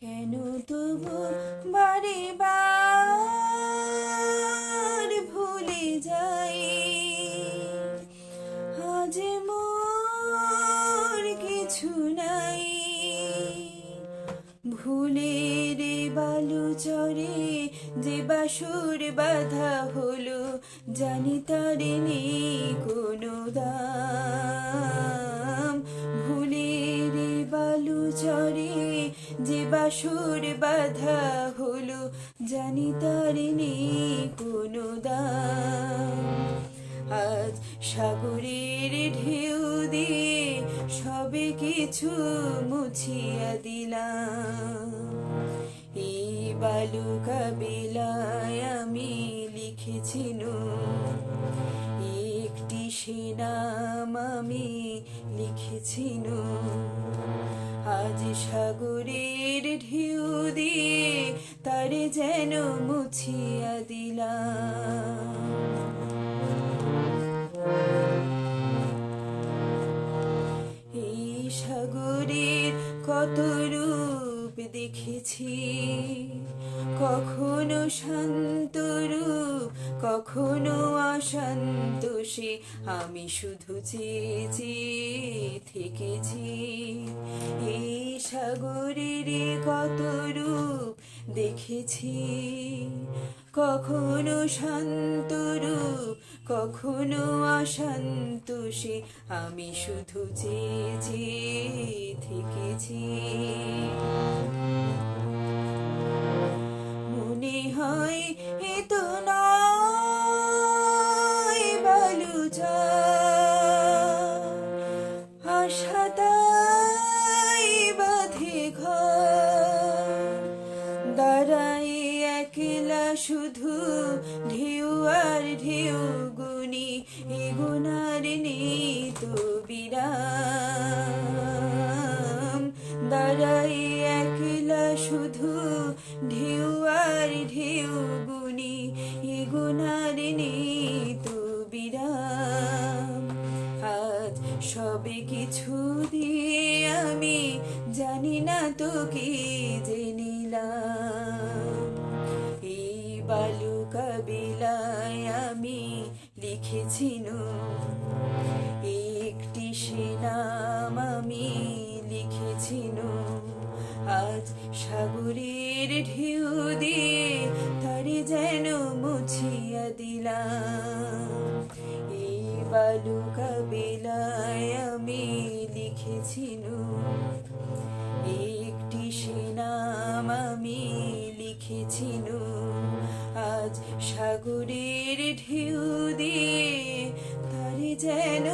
কেন তবু বারে বার ভুলে যাই? আজ মোর কিছু নাই। ভুলের বালু চরে যে বাসুর বাধা হলো, জানি তার নেই চরে যে বাসুর বাধা হলো, জানি তার কোনো দাম। আজ সাগরের ঢেউ দিয়ে সবে কিছু মুছিয়া দিলাম। এই বালুকা বেলায় আমি লিখেছিল সে নাম আমি লিখেছিল আজ সাগরের ঢেউ দিয়ে তারে যেন মুছিয়া দিলাম। এই সাগরের কত রূপ দেখেছি। কখনো শান্ত রূপ কখনো অশান্ত সে আমি শুধু চেয়ে চেয়ে থেকেছি। এই সাগরের কত রূপ দেখেছি। কখনো শান্ত রূপ কখনো অশান্ত সে আমি শুধু চেয়ে চেয়ে থেকেছি। দাঁড়াই একলা শুধু ঢেউ আর ঢেউ গুনি, এগুনার নেই তো বিরাম। দাঁড়াই একলা শুধু ঢেউ আর ঢেউ গুনি, এগুনার নেই তো বিরাম। আজ সবে কিছু দিয়ে আমি জানি না তো কি জেনিলাম বালুকা বিলায় আমি লিখেছিল একটি সে নাম আমি লিখেছিল আজ সাগরের ঢেউ দিয়ে তারে যেন মুছিয়া দিলাম। এই বালুকা বেলায় আমি লিখেছিল একটি সে নাম আমি লিখেছিল সাগরের ঢেউ দিয়ে তারে যেন